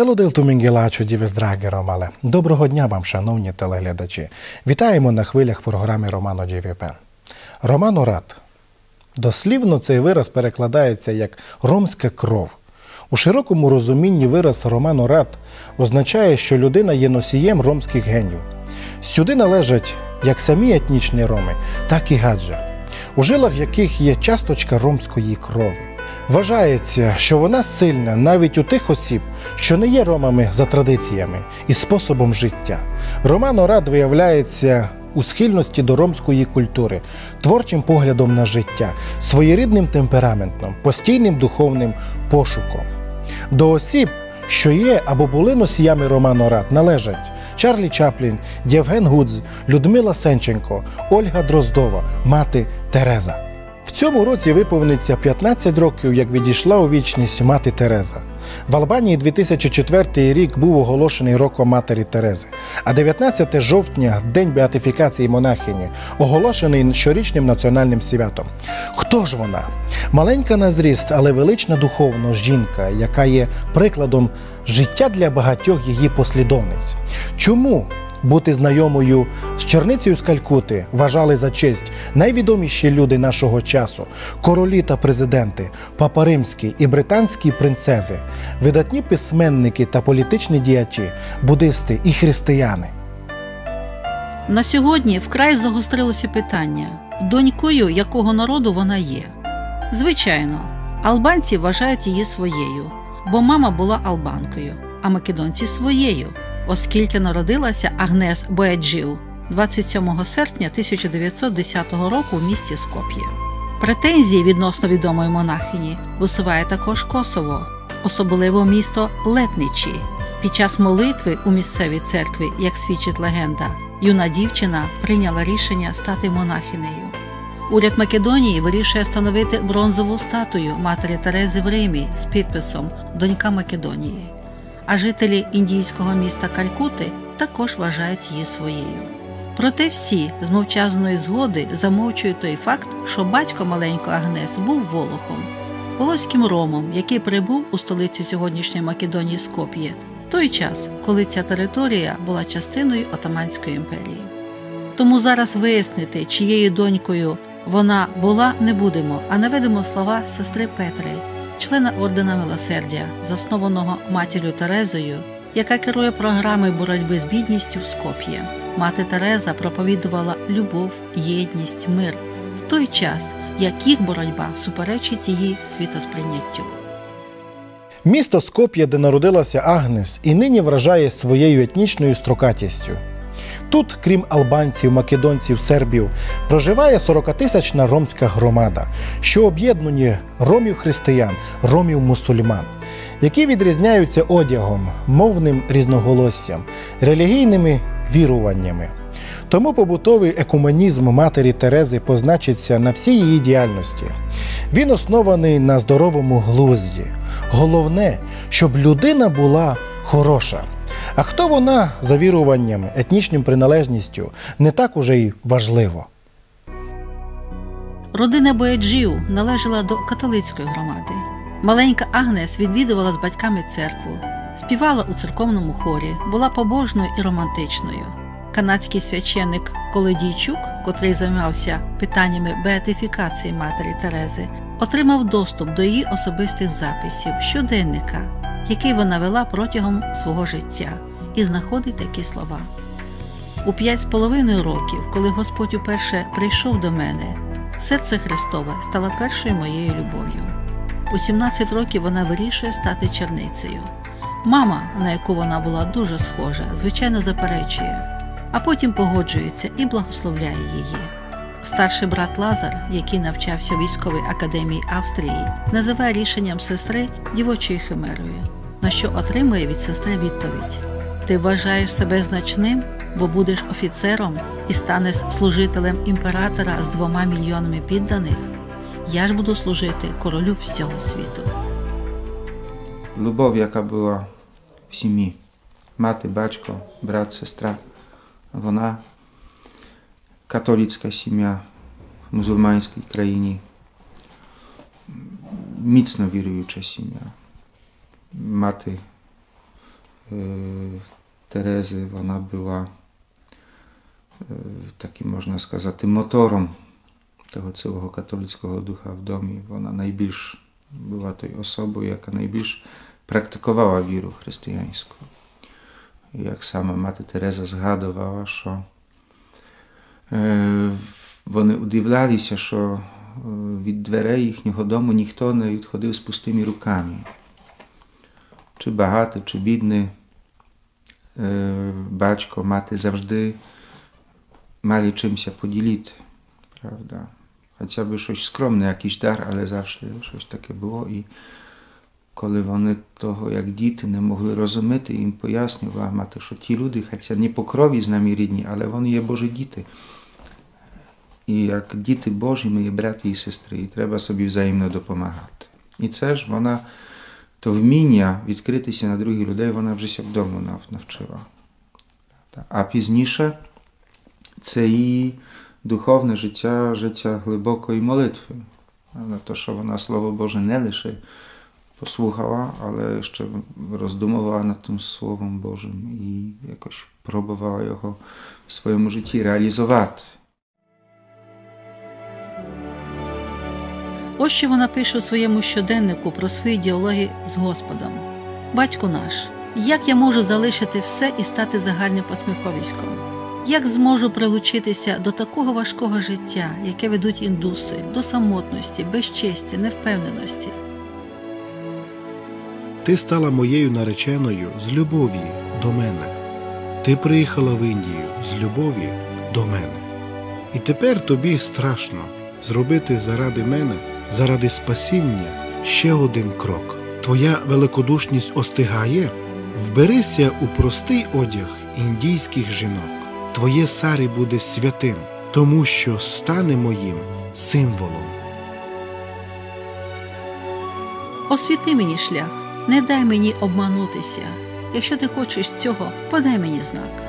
Дело дел Тумінгелачу, драгі Ромале. Доброго дня вам, шановні телеглядачі. Вітаємо на хвилях програми Романо GVP. Романо Рад. Дослівно цей вираз перекладається як ромська кров. У широкому розумінні вираз Романо Рад означає, що людина є носієм ромських генів. Сюди належать як самі етнічні роми, так і гаджа, у жилах яких є часточка ромської крові. Вважається, що вона сильна навіть у тих осіб, що не є ромами за традиціями і способом життя. Романо Рад виявляється у схильності до ромської культури, творчим поглядом на життя, своєрідним темпераментом, постійним духовним пошуком. До осіб, що є або були носіями Романо Рад, належать Чарлі Чаплін, Євген Гудз, Людмила Сенченко, Ольга Дроздова, мати Тереза. В цьому році виповниться 15 років, як відійшла у вічність мати Тереза. В Албанії 2004 рік був оголошений роком матері Терези, а 19 жовтня, день беатифікації монахині, оголошений щорічним національним святом. Хто ж вона? Маленька на зріст, але велична духовно жінка, яка є прикладом життя для багатьох її послідовниць. Чому бути знайомою з черницею з Калькути вважали за честь найвідоміші люди нашого часу королі та президенти, папа римський і британські принцези, видатні письменники та політичні діячі, буддисти і християни. На сьогодні вкрай загострилося питання, донькою якого народу вона є. Звичайно, албанці вважають її своєю, бо мама була албанкою, а македонці своєю, оскільки народилася Агнес Бояджіу 27 серпня 1910 року в місті Скоп'є. Претензії відносно відомої монахині висуває також Косово, особливо місто Летничі. Під час молитви у місцевій церкві, як свідчить легенда, юна дівчина прийняла рішення стати монахинею. Уряд Македонії вирішує встановити бронзову статую матері Терези в Римі з підписом Донька Македонії. А жителі індійського міста Калькути також вважають її своєю. Проте всі з мовчазної згоди замовчують той факт, що батько маленької Агнес був Волохом, волоським ромом, який прибув у столицю сьогоднішньої Македонії Скоп'є, той час, коли ця територія була частиною Отаманської імперії. Тому зараз вияснити, чиєю донькою вона була, не будемо, а наведемо слова сестри Петри, члена ордена милосердя, заснованого матір'ю Терезою, яка керує програмою боротьби з бідністю в Скоп'є. Мати Тереза проповідувала любов, єдність, мир в той час, як їх боротьба суперечить її світосприйняттю. Місто Скоп'є, де народилася Агнес, і нині вражає своєю етнічною строкатістю. Тут, крім албанців, македонців, сербів, проживає 40-тисячна ромська громада, що об'єднує ромів-християн, ромів-мусульман, які відрізняються одягом, мовним різноголоссям, релігійними віруваннями. Тому побутовий екуменізм матері Терези позначиться на всій її діяльності. Він оснований на здоровому глузді. Головне, щоб людина була хороша. А хто вона за віруванням, етнічним приналежністю, не так уже й важливо. Родина Бояджіу належала до католицької громади. Маленька Агнес відвідувала з батьками церкву, співала у церковному хорі, була побожною і романтичною. Канадський священник Колодійчук, котрий займався питаннями беатифікації матері Терези, отримав доступ до її особистих записів щоденника, який вона вела протягом свого життя, і знаходить такі слова. У п'ять з половиною років, коли Господь уперше прийшов до мене, серце Христове стало першою моєю любов'ю. У 17 років вона вирішує стати черницею. Мама, на яку вона була дуже схожа, звичайно заперечує, а потім погоджується і благословляє її. Старший брат Лазар, який навчався військовій академії Австрії, називає рішенням сестри дівочою химерою, на що отримує від сестри відповідь: Ти вважаєш себе значним, бо будеш офіцером і станеш служителем імператора з двома мільйонами підданих. Я ж буду служити королю всього світу. Любов, яка була в сім'ї, мати, батько, брат, сестра, вона католицька сім'я в мусульманській країні, міцно віруюча сім'я. Мати Terezy, вона була е, таким, можна сказати, мотором того цілого католицького духа в домі. Вона найбільш була тою особою, яка найбільш практикувала віру християнську. І Як саме мати Тереза згадувала, що е, вони удивлялися, що е, від дверей їхнього дому ніхто не відходив з пустими руками. Чи багатий, чи бідний, е, батько, мати завжди мали чимся поділити, правда? Хоча б щось скромне, якийсь дар, але завжди щось таке було. І коли вони того, як діти, не могли розуміти, їм пояснювала мати, що ті люди, хоча не по крові з нами рідні, але вони є Божі діти. І як діти Божі, ми є брати і сестри, і треба собі взаємно допомагати. І це ж вона, то вміння відкритися на других людей, вона вже нав- навчила. А пізніше це її духовне життя, життя глибокої молитви. Те, що вона Слово Боже не лише послухала, але ще роздумувала над тим Словом Божим і якось пробувала його в своєму житті реалізувати. Ось що вона пише у своєму щоденнику про свої діалоги з Господом. Батько наш, як я можу залишити все і стати загальним посміховиськом? Як зможу прилучитися до такого важкого життя, яке ведуть індуси, до самотності, безчесті, невпевненості? Ти стала моєю нареченою з любові до мене. Ти приїхала в Індію з любові до мене. І тепер тобі страшно зробити заради мене, заради спасіння ще один крок. Твоя великодушність остигає. Вберися у простий одяг індійських жінок. Твоє сарі буде святим, тому що стане моїм символом. Освіти мені шлях, не дай мені обманутися. Якщо ти хочеш цього, подай мені знак.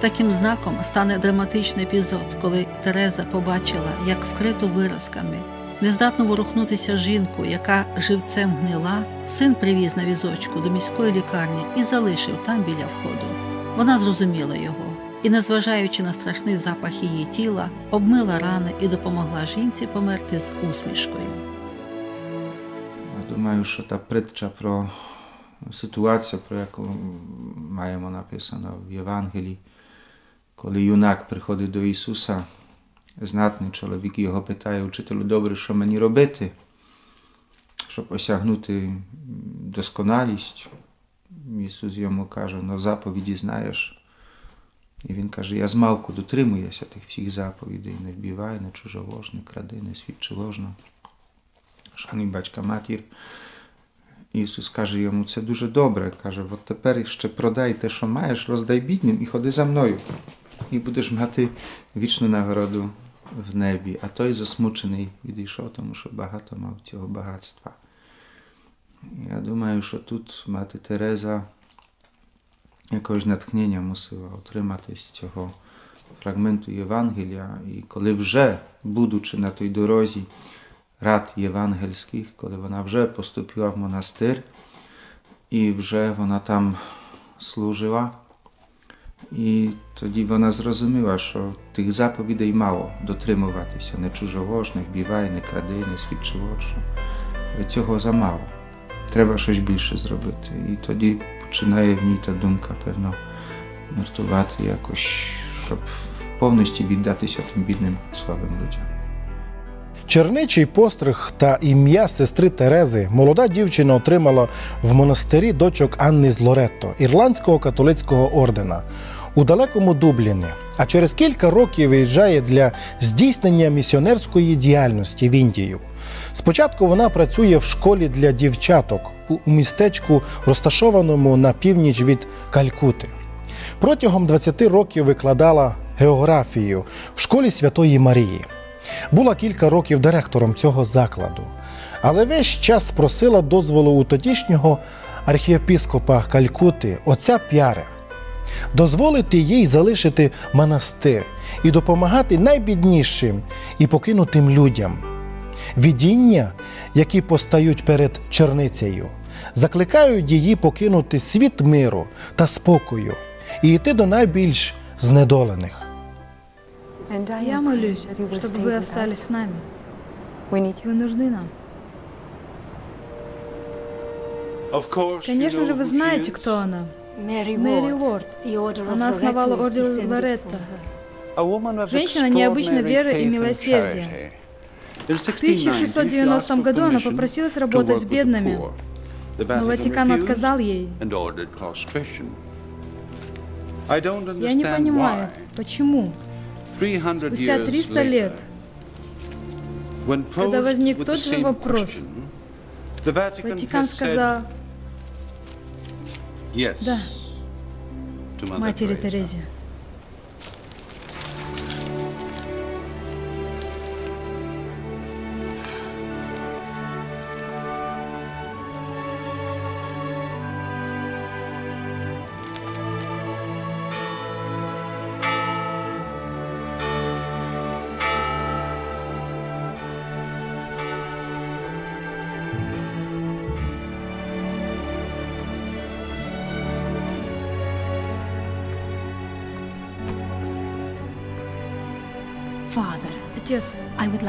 Таким знаком стане драматичний епізод, коли Тереза побачила, як вкриту виразками, нездатну ворухнутися жінку, яка живцем гнила, син привіз на візочку до міської лікарні і залишив там біля входу. Вона зрозуміла його і, незважаючи на страшний запах її тіла, обмила рани і допомогла жінці померти з усмішкою. Думаю, що та притча про ситуацію, про яку маємо написано в Євангелії, коли юнак приходить до Ісуса, знатний чоловік його питає, учителю, добре, що мені робити, щоб осягнути досконалість. Ісус йому каже, ну заповіді знаєш. І він каже, я змалку дотримуюся тих всіх заповідей, не вбивай, не чужовож, не кради, не свідчи ложно. Шануй батька матір. Ісус каже йому, це дуже добре. Каже, от тепер ще продай те, що маєш, роздай бідним і ходи за мною. І будеш мати вічну нагороду в небі. А той засмучений відійшов, тому що багато мав цього багатства. Я думаю, що тут мати Тереза якогось натхнення мусила отримати з цього фрагменту Євангелія. І коли вже, будучи на той дорозі, рад євангельських, коли вона вже поступила в монастир, і вже вона там служила. І тоді вона зрозуміла, що тих заповідей мало дотримуватися, не чужовож, не вбивай, не кради, не свідчи що Цього замало. Треба щось більше зробити. І тоді починає в ній та думка, певно, нартувати якось, щоб повністю віддатися тим бідним слабим людям. Черничий постриг та ім'я сестри Терези молода дівчина отримала в монастирі дочок Анни з Лоретто, ірландського католицького ордена у далекому Дубліні. А через кілька років виїжджає для здійснення місіонерської діяльності в Індію. Спочатку вона працює в школі для дівчаток у містечку, розташованому на північ від Калькути. Протягом 20 років викладала географію в школі Святої Марії. Була кілька років директором цього закладу, але весь час просила дозволу у тодішнього архієпіскопа Калькути, отця П'яре, дозволити їй залишити монастир і допомагати найбіднішим і покинутим людям. Видіння, які постають перед черницею, закликають її покинути світ миру та спокою і йти до найбільш знедолених. Я молюсь, чтобы вы остались с нами. Вы нужны нам. Конечно же, вы знаете, кто она. Мэри Уорд. Она основала орден Лоретта. Женщина необычной веры и милосердия. В 1690 году она попросилась работать с бедными, но Ватикан отказал ей. Я не понимаю, почему. Спустя 300 лет, когда возник тот же вопрос, Ватикан сказал Да. матери Терезе.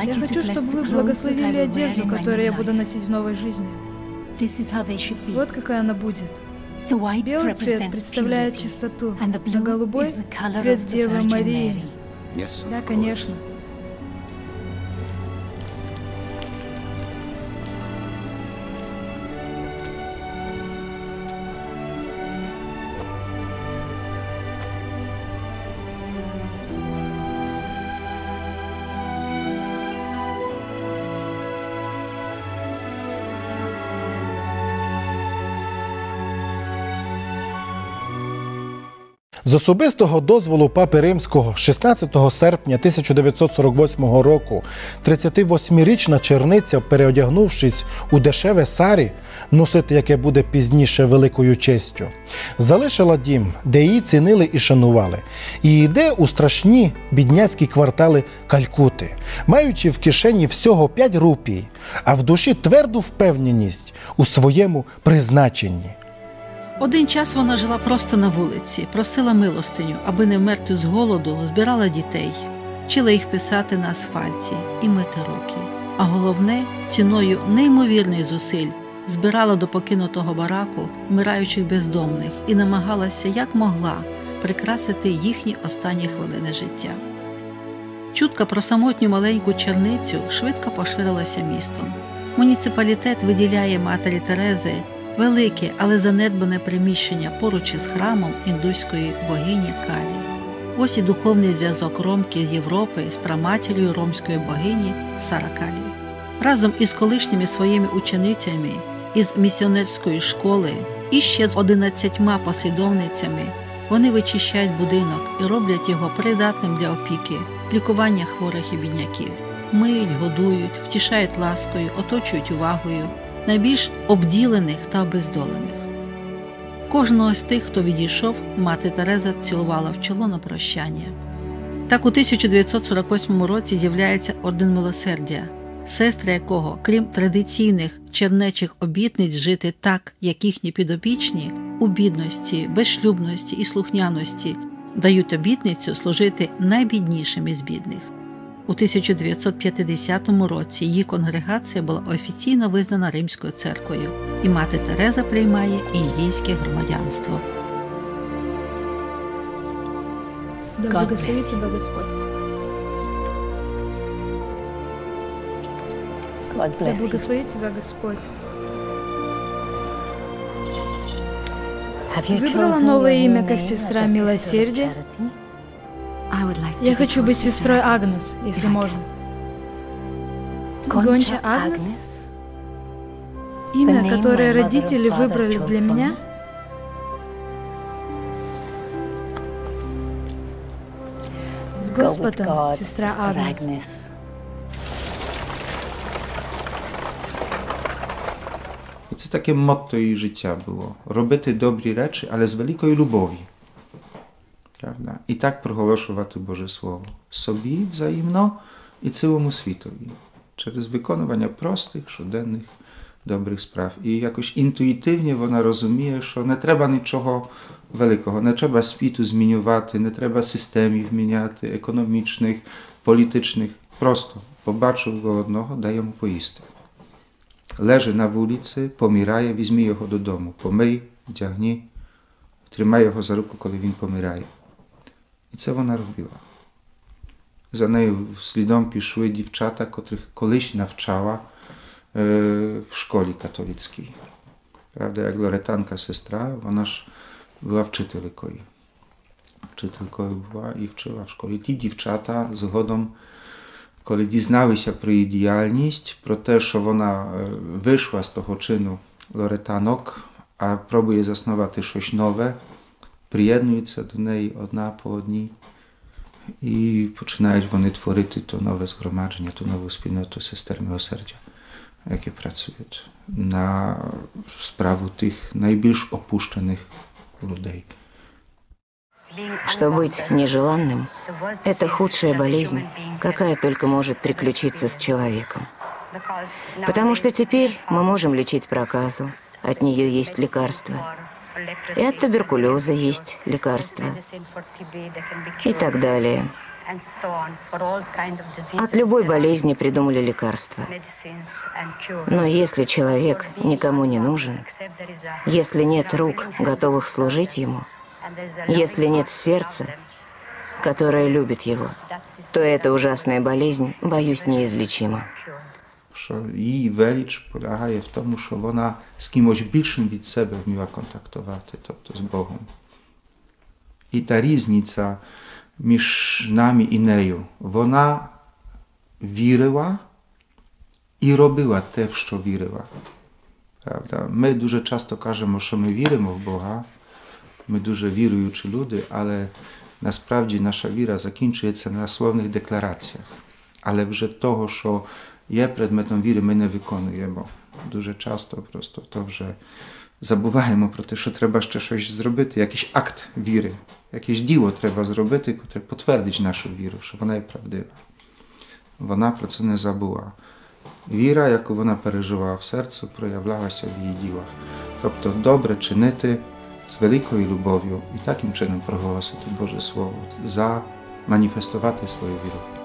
Я хочу, чтобы вы благословили одежду, которую я буду носить в новой жизни. Вот какая она будет. Белый цвет представляет чистоту, а голубой — цвет Девы Марии. Да, конечно. З особистого дозволу Папи Римського 16 серпня 1948 року 38-річна черниця, переодягнувшись у дешеве сарі, носити яке буде пізніше великою честю, залишила дім, де її цінили і шанували, і йде у страшні бідняцькі квартали Калькути, маючи в кишені всього 5 рупій, а в душі тверду впевненість у своєму призначенні. Один час вона жила просто на вулиці, просила милостиню, аби не вмерти з голоду, збирала дітей, вчила їх писати на асфальті і мити руки. А головне, ціною неймовірних зусиль збирала до покинутого бараку вмираючих бездомних і намагалася як могла прикрасити їхні останні хвилини життя. Чутка про самотню маленьку черницю швидко поширилася містом. Муніципалітет виділяє матері Терези велике, але занедбане приміщення поруч із храмом індуської богині Калі. Ось і духовний зв'язок Ромки з Європи з праматір'ю ромської богині Саракалі. Разом із колишніми своїми ученицями із місіонерської школи і ще з одинадцятьма послідовницями вони вичищають будинок і роблять його придатним для опіки, лікування хворих і бідняків, миють, годують, втішають ласкою, оточують увагою найбільш обділених та обездолених. Кожного з тих, хто відійшов, мати Тереза цілувала в чоло на прощання. Так у 1948 році з'являється орден милосердя, сестри якого, крім традиційних чернечих обітниць жити так, як їхні підопічні, у бідності, безшлюбності і слухняності, дають обітницю служити найбіднішим із бідних. У 1950 році її конгрегація була офіційно визнана Римською церквою, і мати Тереза приймає індійське громадянство. Да God благословит bless. Господь. God bless благословит тебя Господь. Выбрала новое имя как сестра милосердия? Я хочу быть сестрой Агнес, если можно. Гонча Агнес? Имя, которое родители выбрали для меня? С Господом, сестра Агнес. Це таке мотто її життя було. Робити добрі речі, але з великої любові. Правда? І так проголошувати Боже Слово. Собі взаємно і цілому світові. Через виконування простих, щоденних добрих справ. І якось інтуїтивно вона розуміє, що не треба нічого великого, не треба світу змінювати, не треба системів міняти, економічних, політичних. Просто побачив його одного, дай йому поїсти. Leży na вулиці, помирає, візьми його додому, помий, вдягні, тримай його за руку, коли він помирає. І це вона робила. За нею слідом пішли дівчата, котрих колись навчала е, в школі католицькій. Правда, як Лоретанка сестра, вона ж була вчителькою. Вчителькою була і вчила в школі. Ті дівчата згодом, коли дізналися про її діяльність, про те, що вона е, вийшла з того чину Лоретанок, а пробує заснувати щось нове, приєднуються до неї одна по одній. І починають вони творити то нове згромадження, ту нову спільноту сестер милосердя, які працюють на справу тих найбільш опущених людей. Что быть нежеланным – это худшая болезнь, какая только может приключиться с человеком. Потому что теперь мы можем лечить проказу, от нее есть лекарство. И от туберкулеза есть лекарство. И так далее. От любой болезни придумали лекарства. Но если человек никому не нужен, если нет рук, готовых служить ему, если нет сердца, которое любит его, то эта ужасная болезнь, боюсь, неизлечима. Що її велич полягає в тому, що вона з кимось більшим від себе вміла контактувати, тобто з Богом. І та різниця між нами і нею, вона вірила і робила те, в що вірила. Правда? Ми дуже часто кажемо, що ми віримо в Бога, ми дуже віруючі люди, але насправді наша віра закінчується на словних деклараціях. Але вже того, що є предметом віри, ми не виконуємо. Дуже часто просто то вже забуваємо про те, що треба ще щось зробити, якийсь акт віри, якесь діло треба зробити, яке підтвердить нашу віру, що вона є правдива. Вона про це не забула. Віра, яку вона переживала в серці, проявлялася в її ділах. Тобто добре чинити з великою любов'ю і таким чином проголосити Боже Слово, заманіфестувати свою віру.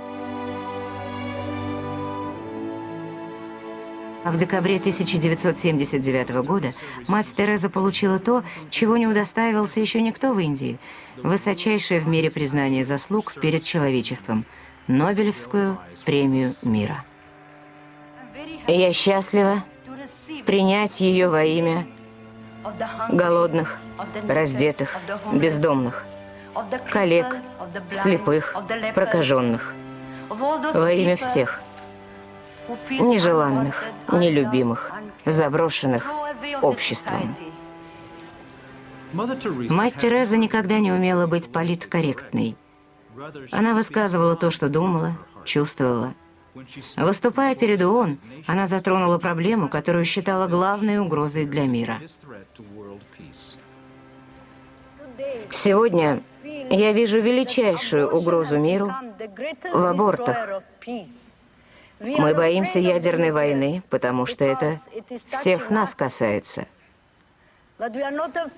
А в декабре 1979 года мать Тереза получила то, чего не удостаивался еще никто в Индии – высочайшее в мире признание заслуг перед человечеством – Нобелевскую премию мира. Я счастлива принять ее во имя голодных, раздетых, бездомных, коллег, слепых, прокаженных, во имя всех – нежеланных, нелюбимых, заброшенных обществом. Мать Тереза никогда не умела быть политкорректной. Она высказывала то, что думала, чувствовала. Выступая перед ООН, она затронула проблему, которую считала главной угрозой для мира. Сегодня я вижу величайшую угрозу миру в абортах. Мы боимся ядерной войны, потому что это всех нас касается.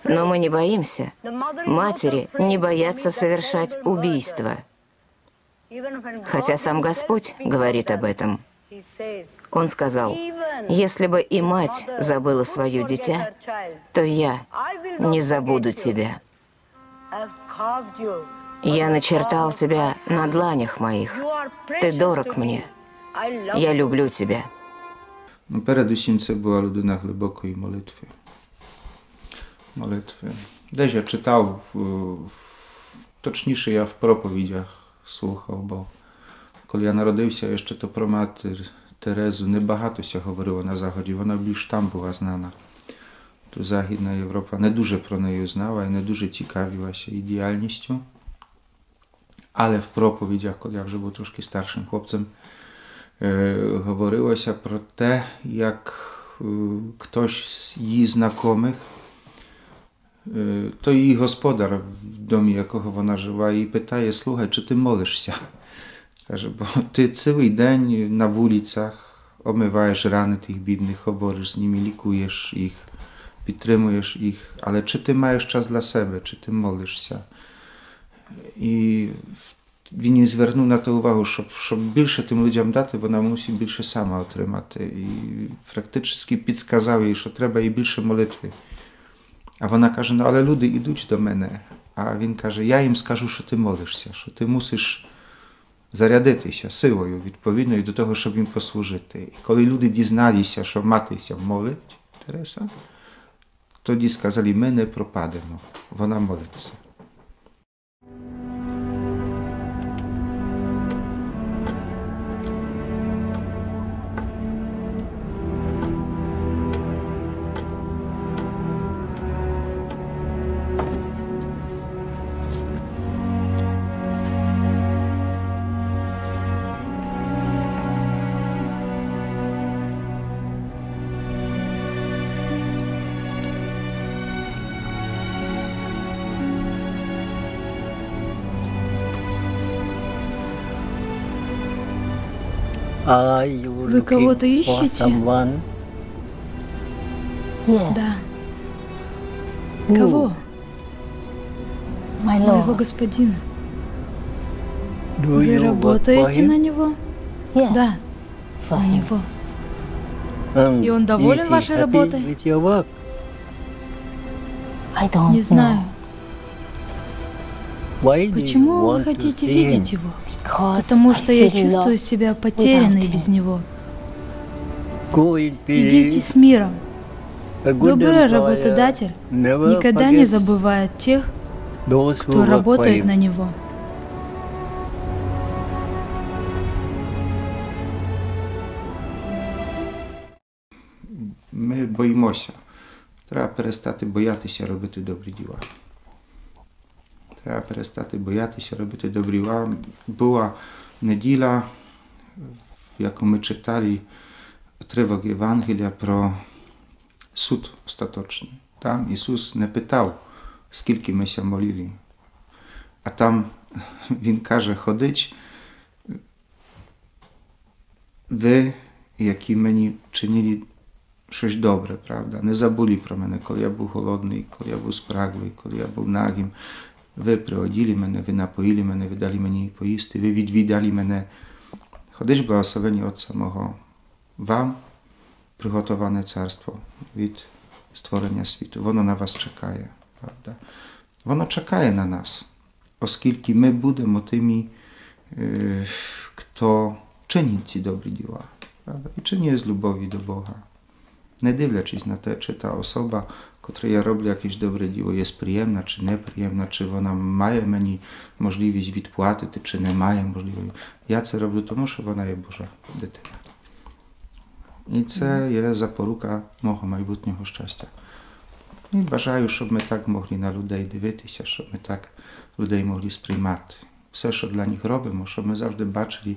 Но мы не боимся. Матери не боятся совершать убийство. Хотя сам Господь говорит об этом. Он сказал, если бы и мать забыла свое дитя, то я не забуду тебя. Я начертал тебя на дланях моих. Ты дорог мне. Я люблю тебе. Ну, передусім це була людина глибокої молитви. Молитви. Десь я читав, точніше я в проповідях слухав, бо коли я народився, ще то про матір Терезу небагатося говорило на Заході, вона більш там була знана. То Західна Європа не дуже про неї знала і не дуже цікавилася її діяльністю. Але в проповідях, коли я вже був трошки старшим хлопцем, говорилося про те, як хтось з її знайомих, то її господар, в домі якого вона жила, і питає: Слухай, чи ти молишся? Каже, бо ти цілий день на вулицях обмиваєш рани тих бідних, говориш з ними, лікуєш їх, підтримуєш їх. Але чи ти маєш час для себе, чи ти молишся? І він звернув на те увагу, щоб щоб більше тим людям дати, вона мусить більше сама отримати. І практично підсказав їй, що треба і більше молитви. А вона каже: ну але люди йдуть до мене. А він каже: Я їм скажу, що ти молишся, що ти мусиш зарядитися силою відповідною до того, щоб їм послужити. І коли люди дізналися, що матися молить Тереса, тоді сказали, ми не пропадемо, вона молиться. Вы кого-то ищете? Да. Кого? Моего господина. Вы работаете на него? Да, на него. И он доволен вашей работой? Не знаю. Почему вы хотите видеть его? Потому что я чувствую себя потерянной без него. Идите с миром. Добрый работодатель никогда не забывает тех, кто работает на него. Ми боїмося. Треба перестати боятися робити добрі діла. Треба перестати боятися робити добрі діла. Була неділя, в яку ми читали тривок Євангелія про суд остаточний. Там Ісус не питав, скільки ми ся молили. А там Він каже, ходить, ви, які мені чинили щось добре, правда? Не забули про мене, коли я був голодний, коли я був спраглий, коли я був нагим. Ви приоділи мене, ви напоїли мене, ви дали мені поїсти, ви відвідали мене. Ходиш благословені от самого. Вам приготоване царство від створення світу. Воно на вас чекає. Правда? Воно чекає на нас, оскільки ми будемо тими, хто чинить ці добрі діла. Правда? І чинить з любові до Бога. Не дивлячись на те, чи та особа, котра я роблю якесь добре діло, є приємна чи неприємна, чи вона має мені можливість відплатити, чи не має можливості. Я це роблю тому, що вона є Божа дитина. І це є запорука мого майбутнього щастя. І бажаю, щоб ми так могли на людей дивитися, щоб ми так людей могли сприймати. Все, що для них робимо, щоб ми завжди бачили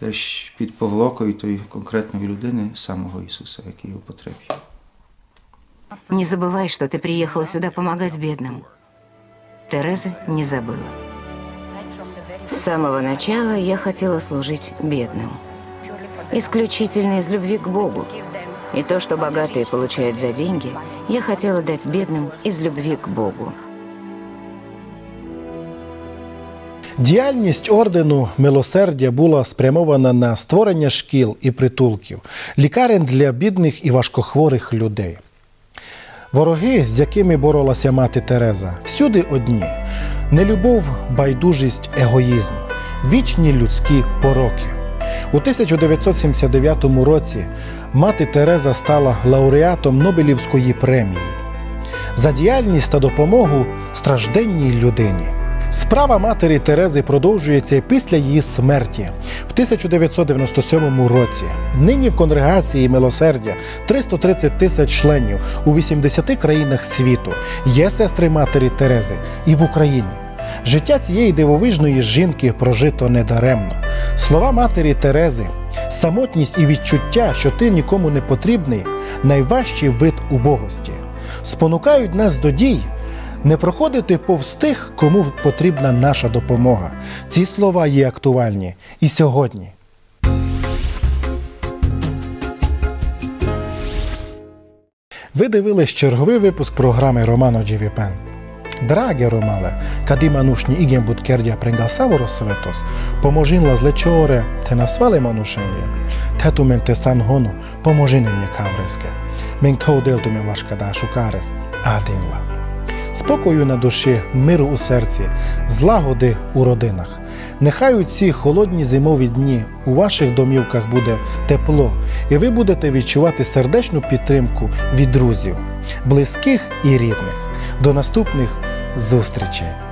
десь під повлокою тої конкретної людини самого Ісуса, який у потребі. Не забывай, что ты приехала сюда помогать бедным. Тереза не забыла. С самого начала я хотела служить бедным. Исключительно из любви к Богу. И то, что богатые получают за деньги, я хотела дать бедным из любви к Богу. Діяльність ордену милосердя була спрямована на створення шкіл і притулків, лікарень для бідних і важкохворих людей. Вороги, з якими боролася мати Тереза, всюди одні: нелюбов, байдужість, егоїзм, вічні людські пороки. У 1979 році мати Тереза стала лауреатом Нобелівської премії за діяльність та допомогу стражденній людині. Справа матері Терези продовжується після її смерті в 1997 році. Нині в конгрегації милосердя 330 тисяч членів у 80 країнах світу. Є сестри матері Терези і в Україні. Життя цієї дивовижної жінки прожито недаремно. Слова матері Терези, самотність і відчуття, що ти нікому не потрібний найважчий вид убогості, спонукають нас до дій не проходити повз тих, кому потрібна наша допомога. Ці слова є актуальні і сьогодні. Ви дивились черговий випуск програми Романо Джівіпен. Драге Ромале, кади манушні іген буткердія прингасаво розсветос, поможин лазлечоре, те насвале манушенге, те тумен сангону, поможинен є кавреске. Мен тол дел тумен вашкада шукарес, адинла. Спокою на душі, миру у серці, злагоди у родинах. Нехай у ці холодні зимові дні у ваших домівках буде тепло, і ви будете відчувати сердечну підтримку від друзів, близьких і рідних. До наступних зустрічей!